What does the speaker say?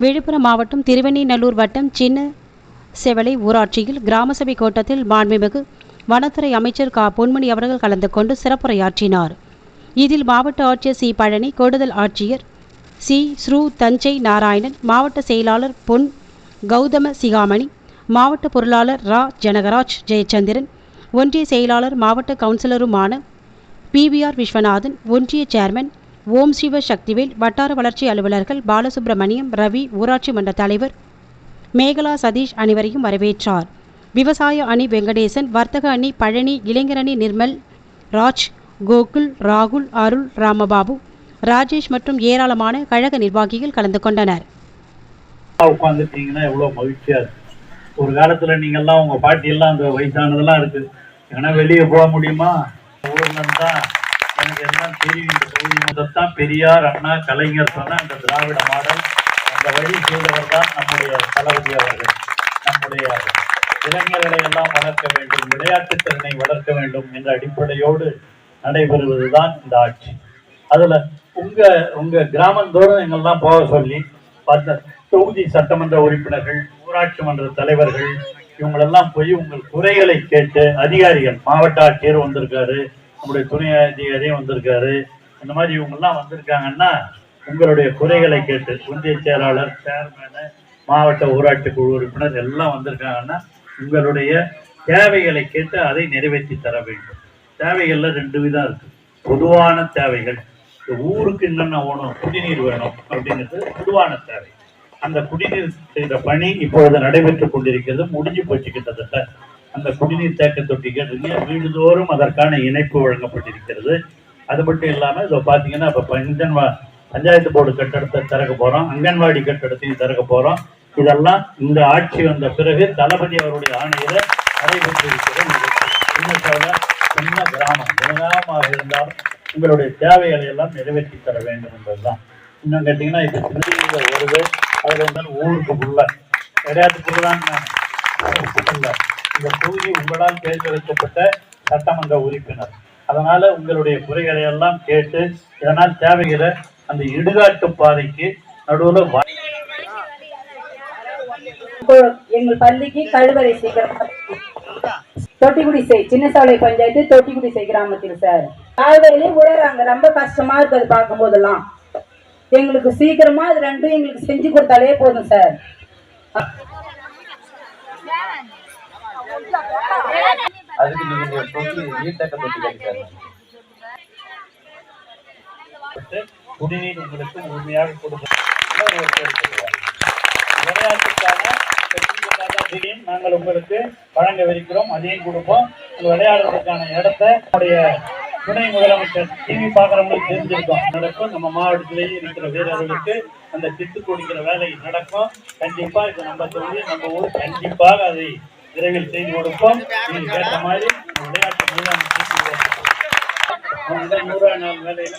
விழுப்புரம் மாவட்டம் திருவெண்ணிநல்லூர் வட்டம் சின்ன செவலை ஊராட்சியில் கிராம சபை கூட்டத்தில் மாண்புமிகு வனத்துறை அமைச்சர் கா. பொன்மணி அவர்கள் கலந்து கொண்டு சிறப்புரையாற்றினார். இதில் மாவட்ட ஆட்சியர் சி. பழனி கூடுதல் ஆட்சியர் சி. ஸ்ரூ. தஞ்சை நாராயணன் மாவட்ட செயலாளர் பொன் கௌதம சிகாமணி மாவட்ட பொருளாளர் ரா. ஜனகராஜ் ஜெயச்சந்திரன் ஒன்றிய செயலாளர் மாவட்ட கவுன்சிலருமான பிவிஆர் விஸ்வநாதன் ஒன்றிய சேர்மன் ஓம் சிவ சக்திவேல் வட்டார வளர்ச்சி அலுவலர்கள் பாலசுப்ரமணியம் ரவி ஊராட்சி மன்ற தலைவர் மேகலா சதீஷ் அனைவரையும் வரவேற்றார். விவசாய அணி வெங்கடேசன் வர்த்தக அணி பழனி இளைஞரணி நிர்மல் ராஜ் கோகுல் ராகுல் அருள் ராமபாபு ராஜேஷ் மற்றும் ஏராளமான கழக நிர்வாகிகள் கலந்து கொண்டனர். உட்காந்துட்டீங்கன்னா எவ்வளவு மகிழ்ச்சியா இருக்கு. ஒரு காலத்துல நீங்க எல்லாம் உங்க பாட்டி எல்லாம் அந்த வயசானதெல்லாம் இருக்கு. ஏன்னா வெளியே போக முடியுமா? ஊர்ல இருந்தா எல்லாம் தெரியும். இந்த தொகுதி முதத்தான் பெரியார் அண்ணா கலைஞர் சொன்ன அந்த திராவிட மாடல் அந்த வழி செய்தவர் தான் நம்முடைய தளபதி அவர்கள் நம்முடைய இளைஞர்களை எல்லாம் வளர்க்க வேண்டும் விளையாட்டுத் திறனை வளர்க்க வேண்டும் என்ற அடிப்படையோடு நடைபெறுவதுதான் இந்த ஆட்சி. அதுல உங்க உங்க கிராமந்தோறும் எங்கெல்லாம் போக சொல்லி பார்த்த தொகுதி சட்டமன்ற உறுப்பினர்கள் ஊராட்சி மன்ற தலைவர்கள் இவங்களெல்லாம் போய் உங்கள் குறைகளை கேட்டு அதிகாரிகள் மாவட்ட ஆட்சியர் வந்திருக்காரு நம்முடைய துணை அதிகாரியும் வந்திருக்காரு. இந்த மாதிரி இவங்கெல்லாம் வந்திருக்காங்கன்னா உங்களுடைய குறைகளை கேட்டு ஒன்றிய செயலாளர் சேர்மேனு மாவட்ட ஊராட்சி குழு உறுப்பினர் எல்லாம் வந்திருக்காங்கன்னா உங்களுடைய தேவைகளை கேட்டு அதை நிறைவேற்றி தர வேண்டும். தேவைகள்ல ரெண்டு விதம் இருக்கு. பொதுவான தேவைகள் இந்த ஊருக்கு என்னென்ன வேணும் குடிநீர் வேணும் அப்படிங்கிறது பொதுவான தேவை. அந்த குடிநீர் செய்கிற பணி இப்பொழுது நடைபெற்றுக் கொண்டிருக்கிறது முடிஞ்சு போச்சு கிட்டத்தட்ட. அந்த குடிநீர் தேக்க தொட்டி கேட்டிருக்கீங்க வீடுதோறும் அதற்கான இணைப்பு வழங்கப்பட்டிருக்கிறது. அது மட்டும் இல்லாமல் இதோ பார்த்தீங்கன்னா இப்போ பஞ்சன்வா பஞ்சாயத்து போர்டு கட்டடத்தை திறக்க போகிறோம் அங்கன்வாடி கட்டடத்தையும் திறக்க போகிறோம் இதெல்லாம் இந்த ஆட்சி வந்த பிறகு தளபதி அவருடைய ஆணையில நடைபெற்றிருக்கிற சின்ன கிராமம். கிராமமாக இருந்தால் உங்களுடைய தேவைகளை எல்லாம் நிறைவேற்றி தர வேண்டும் என்பதுதான். இன்னும் கேட்டீங்கன்னா இப்போ திருநெல்வேலியில் வருது. அதில் இருந்தாலும் ஊருக்கு உள்ள விளையாட்டுக்குள்ளதான் இல்ல. இந்த தொகுதி உங்களால் தேர்ந்தெடுக்கப்பட்ட சட்டமன்ற உறுப்பினர். அதனால உங்களுடைய குறைகளை எல்லாம் கேட்டு இதனால் தேவைகளை அந்த இடுகாட்டு பாதைக்கு நடுவுல எங்கள் பள்ளிக்கு கழுவறை சீக்கிரம் தொட்டிக்குடிசை சின்னசாலை பஞ்சாயத்து தொட்டிக்குடிசை கிராமத்தில் சார். கால்வெளி உழறாங்க ரொம்ப கஷ்டமா இருக்கு பார்க்கும் போதெல்லாம் எங்களுக்கு சீக்கிரமா அது ரெண்டும் எங்களுக்கு செஞ்சு கொடுத்தாலே போதும் சார். நீங்க குடிநீர் உங்களுக்கு முழுமையாக கொடுக்கணும் விளையாட்டுக்கான அதையும் நாங்கள் உங்களுக்கு வழங்கவிருக்கிறோம் அதையும் கொடுப்போம். விளையாடுறதுக்கான இடத்த நம்முடைய துணை முதலமைச்சர் டிவி பார்க்குறவங்களுக்கு தெரிஞ்சிருக்கோம். நடக்கும். நம்ம மாவட்டத்திலேயே இருக்கிற வீரர்களுக்கு அந்த திட்டு கொடுக்கிற வேலை நடக்கும். கண்டிப்பா இது நம்ம தொகுதி நம்ம ஊர் கண்டிப்பாக அதை விரைவில் செய்து கொடுப்போம். நீங்க கேட்ட மாதிரி விளையாட்டு மீதான நூறாம் நாள் வேலையில